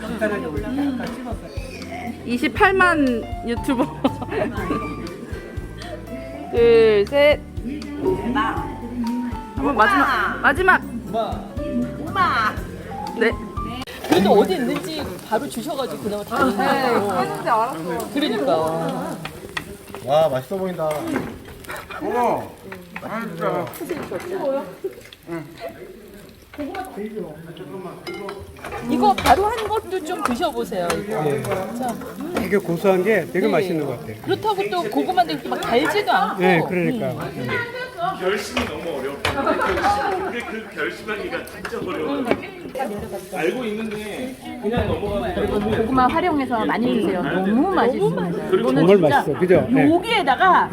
간단하게 올라가 아까 찍었어요. 28만 유튜버. 둘, 셋. 한번 마지막. 마지막. 엄마. 네. 그래도 어디 있는지 바로 주셔가지고 그나마 다행이에요. 했는데 알았어. 그러니까. 와 맛있어 보인다. 어머, 맛있다. 이거 바로 한 것도 좀 드셔보세요. 이거. 자, 되게 고소한 게 되게 맛있는 것 같아요. 그렇다고 또 고구마인데 이렇게 막 달지도 않고. 네, 그러니까. 결심이 너무 어렵다. 근데 그 결심하기가 진짜 어려워. 알고 있는데 그냥 넘어가는 고구마 활용해서 많이 드세요. 너무 맛있습니다. 정말 맛있어, 그죠? 네. 여기에다가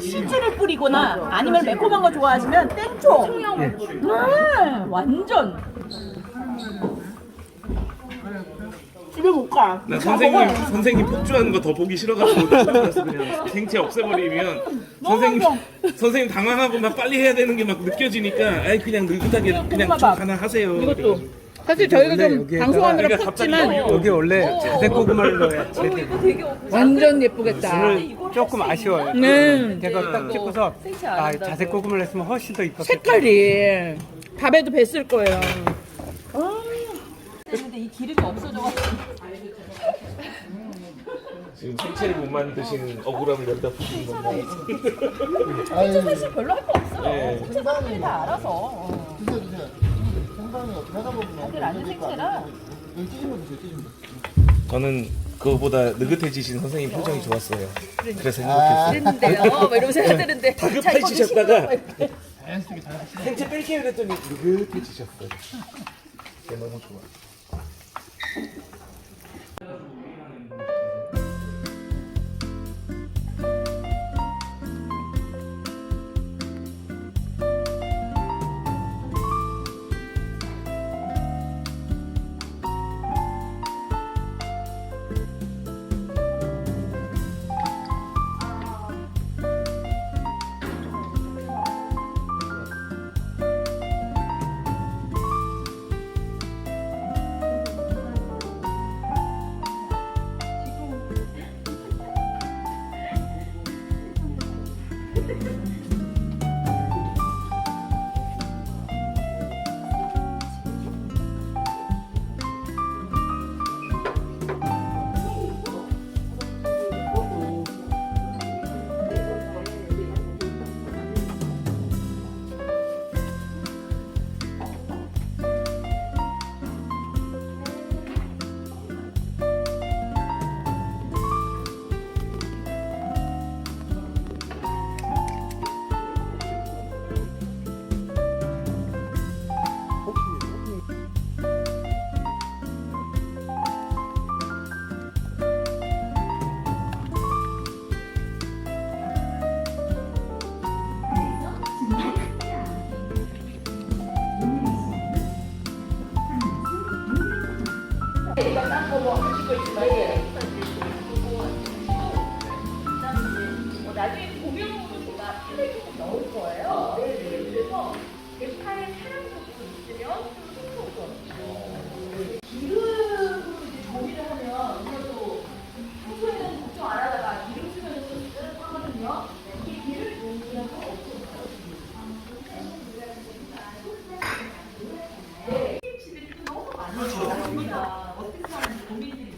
치즈를 뿌리거나 아니면 매콤한 거 좋아하시면 땡초. 음, 완전. 집에 못 가. 나 선생님 선생님 폭주하는 거 더 보기 싫어가지고 그래서 그냥 생채 없애버리면 선생님 선생님 당황하고 막 빨리 해야 되는 게 막 느껴지니까 아이 그냥 느긋하게 그냥 좀. 하나 하세요. 이것도. 사실 저희가 좀 여기에다가 방송하느라 그러니까 갑자기 컸지만 여기 원래 자색 고구마를 넣어야 되게 완전 예쁘겠다. 오늘 조금 아쉬워요. 네. 제가 딱 찍고서 아. 자색 고구마를 했으면 훨씬 더 이뻤겠다. 색깔이 밥에도 뱄을 거예요. 근데 이 기름이 없어져가지고. 지금 생채를 못 만드신 억울함을 여기다 푸신 건데. 진짜 사실 별로 할 거 없어요. 네. 생채 사람들이 다 알아서. 어. 드세요 드세요. 생방이 어떻게 하다 보면 다들 아는 생채라. 여기 찢으면 드세요 찢으면. 저는 그거보다 느긋해지신 선생님 표정이 좋았어요. 그래서 행복했어요. 그랬는데요. 막 이러면서 해야 되는데. 다급해지셨다가 생채 뺄게요 그랬더니 느긋해지셨어요. 제 너무 좋아. 나중에 고명으로 제가 파를 조금 넣을 거예요. 그래서 그 파를 사랑 조금 있으면 좀 섞어오고. 기름으로 이제 조리를 하면 우리가또 평소에는 걱정 안 하다가 기름 쓰면 좀 쓰는 거거든요. 이 기름 용기라고 없고 어떻게 하는지 고민이